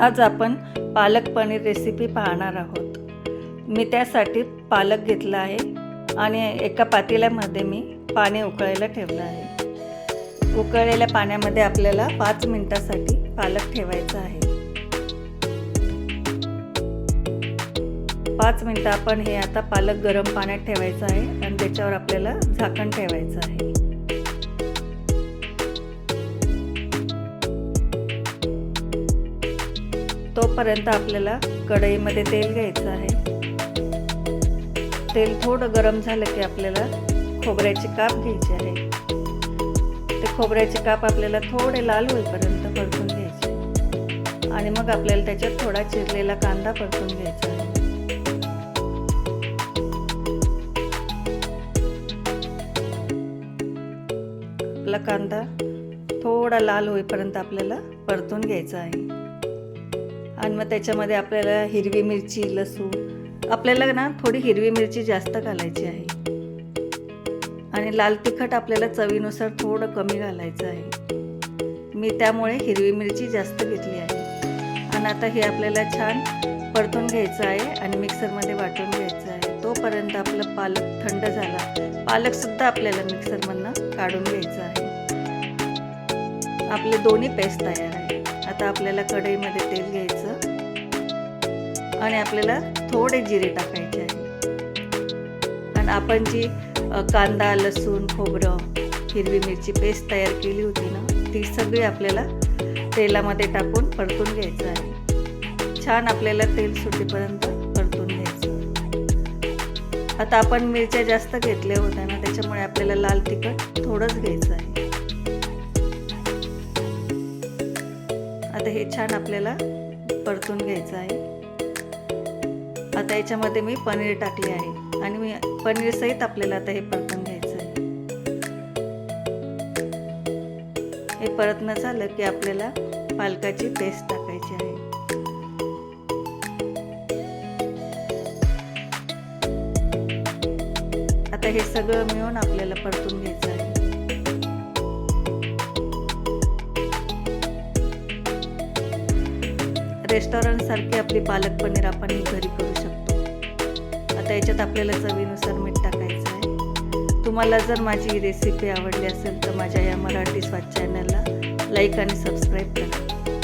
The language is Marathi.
आज आपण पालक पनीर रेसिपी पाहणार आहोत. मी त्यासाठी पालक घेतला आहे आणि एका पातेल्यामध्ये मी पाणी उकळायला ठेवलं आहे. उकळलेल्या पाण्यामध्ये आपल्याला पाच मिनटासाठी पालक ठेवायचा आहे. पाच मिनटं आपण हे आता पालक गरम पाण्यात ठेवायचं आहे आणि त्याच्यावर आपल्याला झाकण ठेवायचं आहे. तोपर्यंत आपल्याला कढईमध्ये तेल घ्यायचं आहे. तेल थोडं गरम झालं की आपल्याला खोबऱ्याचे काप घ्यायचे आहे. ते खोबऱ्याचे काप आपल्याला थोडे लाल होईपर्यंत परतून घ्यायचे आणि मग आपल्याला त्याच्यात थोडा चिरलेला कांदा परतून घ्यायचा आहे. आपला कांदा थोडा लाल होईपर्यंत आपल्याला परतून घ्यायचा आहे. आणि मग त्याच्यामध्ये आपल्याला हिरवी मिरची लसूण आपल्याला ना थोडी हिरवी मिरची जास्त घालायची आहे. आणि लाल तिखट आपल्याला चवीनुसार थोडं कमी घालायचं आहे. मी त्यामुळे हिरवी मिरची जास्त घेतली आहे. आणि आता हे आपल्याला छान परतून घ्यायचं आहे आणि मिक्सरमध्ये वाटून घ्यायचं आहे. तोपर्यंत आपलं पालक थंड झाला. पालकसुद्धा आपल्याला मिक्सरमधनं काढून घ्यायचं आहे. आपले दोन्ही पेस्ट तयार आहे आता आपल्याला कढईमध्ये तेल घ्यायचं. आणि आपल्याला थोडे जिरे टाकायचे आहे. आणि आपण जी कांदा लसूण खोबरं हिरवी मिरची पेस्ट तयार केली होती ना ती सगळी आपल्याला तेलामध्ये टाकून परतून घ्यायचं आहे. छान आपल्याला तेल सुटेपर्यंत परतून घ्यायचं आता आपण मिरच्या जास्त घेतल्या होत्या ना त्याच्यामुळे आपल्याला लाल तिखट थोडंच घ्यायचं आहे. हे छान आपल्याला परतून घ्यायचं आहे. आता याच्यामध्ये मी पनीर टाकले आहे आणि मी पनीर सहित आपल्याला आता हे परतून घ्यायचं आहे. हे परतणं झालं की आपल्याला पालकाची पेस्ट टाकायची आहे. आता हे सगळं मिळून आपल्याला परतून घ्यायचं आहे. रेस्टॉरंट सारखी आपली पालक पनीर आपण घरी करू शकतो. आता याच्यात आपल्याला चवीनुसार मीठ टाकायचं आहे. तुम्हाला जर माझी रेसिपी आवडली असेल तर माझ्या या मराठी स्वाद चॅनलला लाईक आणि सबस्क्राईब करा.